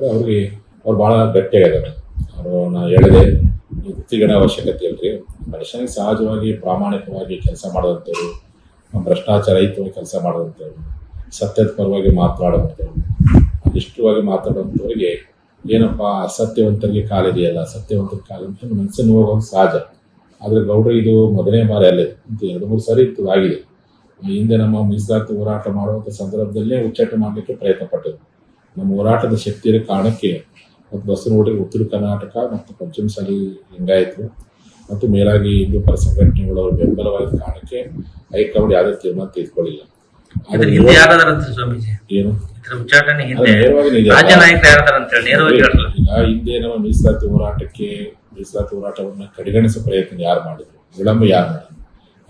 ಮಾತಾಡಿ ಅವ್ರಿಗೆ ಅವ್ರು ಭಾಳ ಗಟ್ಟಿಯಾಗಿದ್ದಾರೆ. ಅವರು ನಾ ಹೇಳಿದೆ ವೃತ್ತಿಗಣ ಅವಶ್ಯಕತೆ ಇಲ್ರಿ. ಮನುಷ್ಯನಿಗೆ ಸಹಜವಾಗಿ, ಪ್ರಾಮಾಣಿಕವಾಗಿ ಕೆಲಸ ಮಾಡೋದಂಥವ್ರು ಭ್ರಷ್ಟಾಚಾರ ರಹಿತವಾಗಿ ಕೆಲಸ ಮಾಡೋದಂಥವ್ರು ಸತ್ಯದ ಪರವಾಗಿ ಮಾತನಾಡುವಂಥವ್ರು ಇಷ್ಟವಾಗಿ ಮಾತಾಡುವಂಥವ್ರಿಗೆ ಏನಪ್ಪ, ಅಸತ್ಯವಂತರಿಗೆ ಕಾಲಿದೆಯಲ್ಲ ಸತ್ಯವಂತರ ಕಾಲ ಅಂತ ಮನಸ್ಸನ್ನು ಹೋಗೋದು ಸಹಜ. ಆದರೆ ಗೌಡ್ರು, ಇದು ಮೊದಲನೇ ಬಾರಿ ಅಲ್ಲೇ, ಇದು ಎರಡು ಮೂರು ಸಾರಿ ಇತ್ತು, ಆಗಿದೆ. ಹಿಂದೆ ನಮ್ಮ ಮೀಸಲಾತಿ ಹೋರಾಟ ಮಾಡುವಂಥ ಸಂದರ್ಭದಲ್ಲೇ ಉಚ್ಚಾಟ ಮಾಡಲಿಕ್ಕೆ ಪ್ರಯತ್ನ ಪಟ್ಟಿದ್ರು ನಮ್ಮ ಹೋರಾಟದ ಶಕ್ತಿಯ ಕಾರಣಕ್ಕೆ ಮತ್ತು ಬಸವನಗುಡಿಗೆ ಉತ್ತರ ಕರ್ನಾಟಕ ಮತ್ತು ಪಂಚಮಸಾಲಿ ಲಿಂಗಾಯಿತು ಮತ್ತು ಮೇಲಾಗಿ ಹಿಂದೂ ಪರ ಸಂಘಟನೆಗಳು ಕಾಣಕ್ಕೆ ಬೆಂಬಲವಾದ ಕಾರಣಕ್ಕೆ ಹೈಕಮಾಂಡ್ ಯಾವುದೇ ತೀರ್ಮಾನ ತೆಗೆದುಕೊಳ್ಳಿಲ್ಲ. ಹಿಂದೆ ಏನು? ನಮ್ಮ ಮೀಸಲಾತಿ ಹೋರಾಟಕ್ಕೆ ಮೀಸಲಾತಿ ಹೋರಾಟವನ್ನು ಕಡೆಗಣಿಸುವ ಪ್ರಯತ್ನ ಯಾರು ಮಾಡಿದ್ರು? ವಿಳಂಬ ಯಾರು ಮಾಡಿದ್ರು?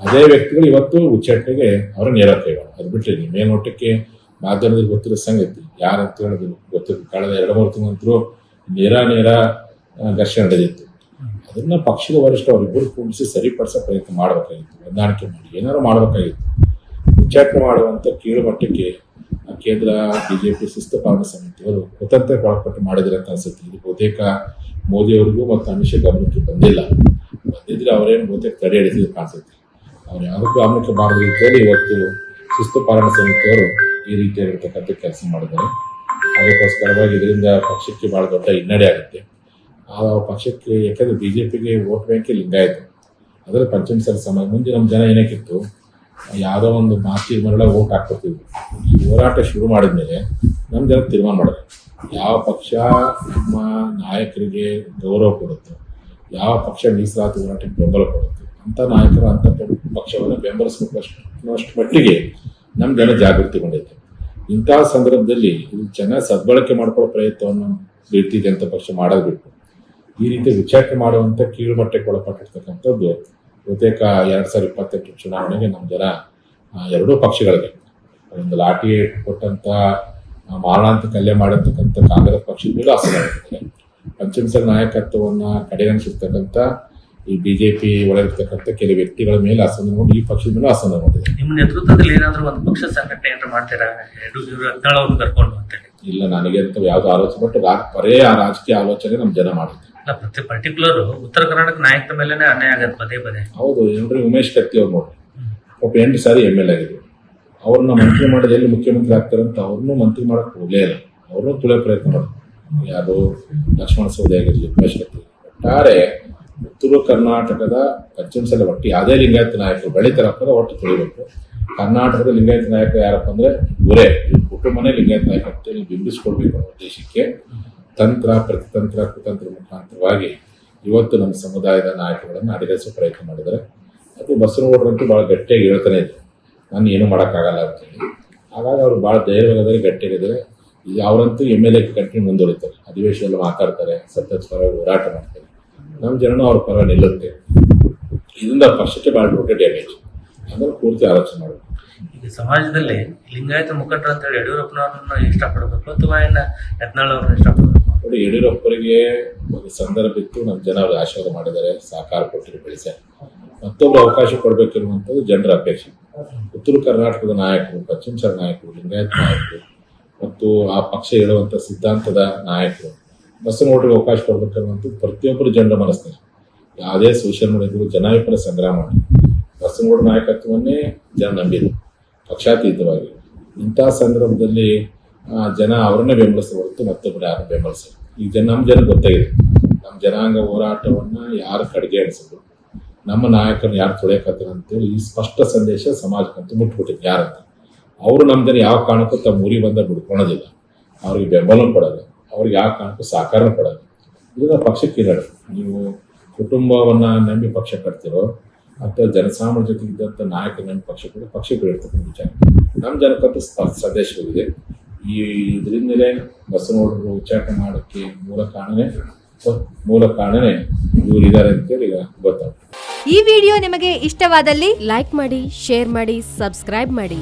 ಅದೇ ವ್ಯಕ್ತಿಗಳು ಇವತ್ತು ಉಚ್ಚಾಟನೆಗೆ ಅವರ ನೇರ ಕೈಗಳು ಅದು ಬಿಟ್ಟರೆ ನೋಟಕ್ಕೆ ಮೇಲ್ನೋಟಕ್ಕೆ ಮಾಧ್ಯಮದಲ್ಲಿ ಗೊತ್ತಿರೋ ಸಂಗತಿ, ಯಾರಂತ ಹೇಳೋದು ಗೊತ್ತಿರೋ ಕಳೆದ ಎರಡು ಮೂರು ತಿಂಗಳಂತರೂ ನೇರ ನೇರ ಘರ್ಷಣೆ ನಡೆದಿತ್ತು. ಅದನ್ನ ಪಕ್ಷದ ವರಿಷ್ಠ ಅವರಿಬ್ಬರು ಕೂಡಿಸಿ ಸರಿಪಡಿಸೋ ಪ್ರಯತ್ನ ಮಾಡಬೇಕಾಗಿತ್ತು. ಹೊಂದಾಣಿಕೆ ಮಾಡಿ ಏನಾರು ಮಾಡಬೇಕಾಗಿತ್ತು. ಉಚ್ಚಾಟನೆ ಮಾಡುವಂಥ ಕೀಳು ಮಟ್ಟಕ್ಕೆ ಕೇಂದ್ರ ಬಿಜೆಪಿ ಶಿಸ್ತು ಪಾಲನಾ ಸಮಿತಿಯವರು ಕುತಂತ್ರಕ್ಕೆ ಒಳಪಟ್ಟು ಮಾಡಿದ್ರೆ ಅಂತ ಅನ್ಸುತ್ತೆ. ಇದು ಬಹುತೇಕ ಮೋದಿಯವರಿಗೂ ಮತ್ತು ಅಮಿತ್ ಶಾ ಗಮನಕ್ಕೆ ಬಂದಿಲ್ಲ. ಬಂದಿದ್ರೆ ಅವರೇನು ಬಹುತೇಕ ತಡೆ ಹಿಡಿದಿದ್ದು ಕಾಣಿಸುತ್ತೆ. ಅವ್ರು ಯಾವುದಕ್ಕೂ ಗಮನಕ್ಕೆ ಬಾರದು ಅಂತೇಳಿ ಇವತ್ತು ಶಿಸ್ತು ಪಾಲನಾ ಸಮಿತಿಯವರು ಈ ರೀತಿಯಾಗಿರ್ತಕ್ಕಂಥ ಕೆಲಸ ಮಾಡಿದ್ದಾರೆ. ಅದಕ್ಕೋಸ್ಕರವಾಗಿ ಇದರಿಂದ ಪಕ್ಷಕ್ಕೆ ಬಹಳ ದೊಡ್ಡ ಹಿನ್ನಡೆ ಆಗುತ್ತೆ. ಆ ಪಕ್ಷಕ್ಕೆ, ಯಾಕಂದ್ರೆ ಪಿಗೆ ವೋಟ್ ಬ್ಯಾಂಕೇ ಲಿಂಗಾಯತ. ಅದರ ಸರ್ ಸಮಯ ಮುಂದೆ ನಮ್ಮ ಜನ ಏನಕ್ಕಿತ್ತು ಯಾವುದೋ ಒಂದು ಮಾತಿ ಮರಳ ಓಟ್ ಹಾಕ್ಕೊತಿದ್ವಿ ಈ ಹೋರಾಟ ಶುರು ಮಾಡಿದ್ಮೇಲೆ ನಮ್ಮ ಜನ ತೀರ್ಮಾನ ಮಾಡಿದೆ ಯಾವ ಪಕ್ಷ ನಮ್ಮ ನಾಯಕರಿಗೆ ಗೌರವ ಕೊಡುತ್ತೆ, ಯಾವ ಪಕ್ಷ ಮೀಸಲಾತಿ ಹೋರಾಟಕ್ಕೆ ಬೆಂಬಲ ಕೊಡುತ್ತೆ, ಅಂತ ನಾಯಕರು ಅಂತ ಪಕ್ಷವನ್ನು ಬೆಂಬಲಿಸಬೇಕಷ್ಟು ಮಟ್ಟಿಗೆ ಜನ ಜಾಗೃತಿಗೊಂಡೈತೆ ಇಂತಹ ಸಂದರ್ಭದಲ್ಲಿ ಇದು ಚೆನ್ನಾಗಿ ಸದ್ಬಳಕೆ ಮಾಡ್ಕೊಳ್ಳೋ ಪ್ರಯತ್ನವನ್ನು ರೀತಿ ಜನತಾ ಪಕ್ಷ ಮಾಡೋದು ಬಿಟ್ಟು ಈ ರೀತಿ ವಿಚಾರಣೆ ಮಾಡುವಂಥ ಕೀಳುಮಟ್ಟಕ್ಕೆ ಒಳಪಟ್ಟಿರ್ತಕ್ಕಂಥದ್ದು ಬಹುತೇಕ ಎರಡು ಸಾವಿರದ ಇಪ್ಪತ್ತೆಂಟು ಚುನಾವಣೆಗೆ ನಮ್ಮ ಜನ ಎರಡೂ ಪಕ್ಷಗಳಿಗೆ. ಒಂದು ಲಾಠಿ ಕೊಟ್ಟಂತ ಮಾರಣಾಂತ ಹಲ್ಲೆ ಮಾಡಿರ್ತಕ್ಕಂಥ ಕಾಂಗ್ರೆಸ್ ಪಕ್ಷದ ಮೇಲೂ ಅಸಲ ಪಂಚಮಸರ ನಾಯಕತ್ವವನ್ನ ಕಡೆಗಣಿಸಿರ್ತಕ್ಕಂಥ ಈ ಬಿಜೆಪಿ ಒಳಗಿರ್ತಕ್ಕಂಥ ಕೆಲವು ವ್ಯಕ್ತಿಗಳ ಮೇಲೆ ಅಸಮಾಧಾನ ಈ ಪಕ್ಷದ ಮೇಲೆ ಅಸಮಾಧಾನ ಹೊಂದಿದೆ ನಿಮ್ಮ ನೇತೃತ್ವದಲ್ಲಿ ಏನಾದರೂ ಒಂದು ಪಕ್ಷ ಸಂಘಟನೆ ಏನಾದ್ರು ಮಾಡ್ತೀರಾ? ಕರ್ಕೊಂಡು ಅಂತೇಳಿ ಇಲ್ಲ ನನಗೆ ಅಂತ ಯಾವ್ದು ಆಲೋಚನೆ ಬಟ್ ಬರೇ ಆ ರಾಜಕೀಯ ಆಲೋಚನೆ ನಮ್ಮ ಜನ ಮಾಡುತ್ತೆ ಇಲ್ಲ ಪ್ರತಿ ಪರ್ಟಿಕ್ಯುಲರ್ ಉತ್ತರ ಕರ್ನಾಟಕ ನಾಯಕರ ಮೇಲೆನೆ ಅನ್ಯಾಯ ಆಗತ್ತೆ ಪದೇ ಪದೇ. ಹೌದು ಏನ್ರಿ ಉಮೇಶ್ ಕತ್ತಿ ಅವ್ರು ನೋಡಿ. ಒಬ್ಬ ಎಂಟು ಸಾರಿ ಎಂ ಎಲ್ ಆಗಿದ್ರು. ಅವ್ರನ್ನ ಮಂತ್ರಿ ಮಾಡೋದು ಎಲ್ಲಿ ಮುಖ್ಯಮಂತ್ರಿ ಆಗ್ತಾರೆ ಅಂತ ಅವ್ರನ್ನೂ ಮಂತ್ರಿ ಮಾಡಕ್ ಹೋಗಲೇ ಇಲ್ಲ. ಅವ್ರನ್ನೂ ತುಳಿಯೋ ಪ್ರಯತ್ನ ಮಾಡೋದು ಯಾರು ಲಕ್ಷ್ಮಣ ಸೌದಿ ಆಗಿರ್ಲಿ ಉಮೇಶ್ ಕತ್ತಿ ಒಟ್ಟಾರೆ ಉತ್ತರ ಕರ್ನಾಟಕದ ಪಶ್ಚಿಮ ಸಲ ಒಟ್ಟು. ಯಾವುದೇ ಲಿಂಗಾಯತ ನಾಯಕರು ಬೆಳಿತಾರಪ್ಪ ಒಟ್ಟು ತುಳಿಬೇಕು. ಕರ್ನಾಟಕದ ಲಿಂಗಾಯತ ನಾಯಕ ಯಾರಪ್ಪ ಅಂದ್ರೆ ಗುರೆ. ಕುಟುಂಬನೇ ಲಿಂಗಾಯತ ನಾಯಕ ಅಂತೇಳಿ ಬಿಂಬಿಸ್ಕೊಳ್ಬೇಕು ಅನ್ನೋ ಉದ್ದೇಶಕ್ಕೆ ತಂತ್ರ, ಪ್ರತಿತಂತ್ರ, ಕುತಂತ್ರ ಮುಖಾಂತರವಾಗಿ ಇವತ್ತು ನಮ್ಮ ಸಮುದಾಯದ ನಾಯಕಗಳನ್ನು ಅಡಿಗರಿಸೋ ಪ್ರಯತ್ನ ಮಾಡಿದರೆ ಅದು ಬಸವನಗೌಡರಂತೂ ಭಾಳ ಗಟ್ಟಿಯಾಗಿ ಹೇಳ್ತಾನೆ ಇದ್ರು. ನಾನು ಏನು ಮಾಡೋಕ್ಕಾಗಲ್ಲ ಅಂತೇಳಿ ಹಾಗಾಗಿ ಅವರು ಭಾಳ ಧೈರ್ಯವಾಗದಲ್ಲಿ ಗಟ್ಟಿಯಾಗಿದ್ದಾರೆ. ಅವರಂತೂ ಎಂ ಎಲ್ ಎ ಕಂಟಿನ್ಯೂ ಮುಂದುವರಿತಾರೆ. ಅಧಿವೇಶನದಲ್ಲಿ ಮಾತಾಡ್ತಾರೆ. ಸತ್ಯ ಹೋರಾಟ ಮಾಡ್ತಾರೆ. ನಮ್ಮ ಜನನೂ ಅವ್ರ ಪರ ನಿಲ್ಲುತ್ತೆ. ಇದರಿಂದ ಪಕ್ಷಕ್ಕೆ ಭಾಳ ದೊಡ್ಡ ಡ್ಯಾಮೇಜ್ ಅದನ್ನು ಪೂರ್ತಿ ಆಲೋಚನೆ ಮಾಡಬೇಕು ಈಗ ಸಮಾಜದಲ್ಲಿ ಲಿಂಗಾಯತ ಮುಖಂಡರು ಅಂತ ಹೇಳಿ ಯಡಿಯೂರಪ್ಪನವ್ರನ್ನ ಇಷ್ಟಪಡಬೇಕು ಅಥವಾ ಇನ್ನ ಯತ್ನಾಳ್ ಅವ್ರನ್ನ ಇಷ್ಟಪಡಬೇಕು? ನೋಡಿ ಯಡಿಯೂರಪ್ಪರಿಗೆ ಒಂದು ಸಂದರ್ಭ ಇತ್ತು ನಮ್ಮ ಜನ ಅವ್ರಿಗೆ ಆಶೀರ್ವಾದ ಮಾಡಿದ್ದಾರೆ ಸಹಕಾರ ಕೊಟ್ಟರು ಬೆಳೆಸ್ಯಾರ ಮತ್ತೊಬ್ಬರು ಅವಕಾಶ ಕೊಡಬೇಕಿರುವಂಥದ್ದು ಜನರ ಅಪೇಕ್ಷೆ. ಉತ್ತರ ಕರ್ನಾಟಕದ ನಾಯಕರು ಪಶ್ಚಿಮ ಸರ್ ನಾಯಕರು ಲಿಂಗಾಯತ ನಾಯಕರು ಮತ್ತು ಆ ಪಕ್ಷ ಹೇಳುವಂಥ ಸಿದ್ಧಾಂತದ ನಾಯಕರು. ಬಸವನಗೌಡರಿಗೆ ಅವಕಾಶ ಕೊಡ್ಬೇಕನ್ನುವಂಥ ಪ್ರತಿಯೊಬ್ಬರು ಜನರ ಮನಸ್ಸಿನಲ್ಲಿ. ಯಾವುದೇ ಸೋಷಿಯಲ್ ಮೀಡಿಯಾದಲ್ಲಿ ಜನಾಭಿಪ್ರಾಯ ಸಂಗ್ರಹ ಮಾಡಿ. ಬಸವನಗೌಡ ನಾಯಕತ್ವವನ್ನೇ ಜನ ನಂಬಿದ್ರು ಪಕ್ಷಾತೀತವಾಗಿ. ಇಂಥ ಸಂದರ್ಭದಲ್ಲಿ ಜನ ಅವರನ್ನೇ ಬೆಂಬಲಿಸಿದ ಹೊರತು ಮತ್ತೊಬ್ಬರು ಯಾರು ಬೆಂಬಲಿಸಿದ್ರು ಈಗ ಜನ, ನಮ್ಮ ಜನ ಗೊತ್ತಾಗಿದೆ. ನಮ್ಮ ಜನಾಂಗ ಹೋರಾಟವನ್ನು ಯಾರು ಕಡೆಗೆ ಅನಿಸಿದ್ರು ನಮ್ಮ ನಾಯಕರನ್ನ ಯಾರು ತೊಳೆಯಕತ್ತಾರ ಅಂತೇಳಿ ಈ ಸ್ಪಷ್ಟ ಸಂದೇಶ ಸಮಾಜಕ್ಕಂತೂ ಮುಟ್ಬಿಟ್ಟಿದೆ ಯಾರಂತ? ಅವರು ನಮ್ಮ ಜನ ಯಾವ ಕಾರಣಕ್ಕೂ ತಮ್ಮ ಊರಿಗೆ ಬಂದ ಬಿಡ್ಕೊಳೋದಿಲ್ಲ ಅವ್ರಿಗೆ ಬೆಂಬಲ ಕೊಡೋದು ಅವ್ರಿಗೆ ಯಾವ ಕಾರಣಕ್ಕೂ ಸಹಕಾರ ಕೊಡೋದು ಇದನ್ನ ಪಕ್ಷಕ್ಕೆ ಇರೋದು ನೀವು ಕುಟುಂಬವನ್ನ ನಂಬಿ ಪಕ್ಷ ಕಟ್ತಿರೋ ಅಥವಾ ಜನಸಾಮಾನ್ಯ ಜೊತೆ ಇದ್ದಂಥ ನಾಯಕ ನಂಬಿ ಪಕ್ಷ ಕೂಡ ಇರ್ತಕ್ಕಂಥ ವಿಚಾರ. ನಮ್ಮ ಜನಕ್ಕಂತೂ ಸಂದೇಶ ಹೋಗಿದೆ ಈ ಇದರಿಂದಲೇ ಬಸವನಗೌಡರು ಉಚ್ಚಾಟನೆ ಮಾಡೋಕ್ಕೆ ಮೂಲ ಕಾರಣನೇ ಮೂಲ ಕಾರಣನೇ ಇವರು ಇದ್ದಾರೆ ಅಂತೇಳಿ ಈಗ ಗೊತ್ತಾಗ್ತದೆ. ಈ ವಿಡಿಯೋ ನಿಮಗೆ ಇಷ್ಟವಾದಲ್ಲಿ ಲೈಕ್ ಮಾಡಿ, ಶೇರ್ ಮಾಡಿ, ಸಬ್ಸ್ಕ್ರೈಬ್ ಮಾಡಿ.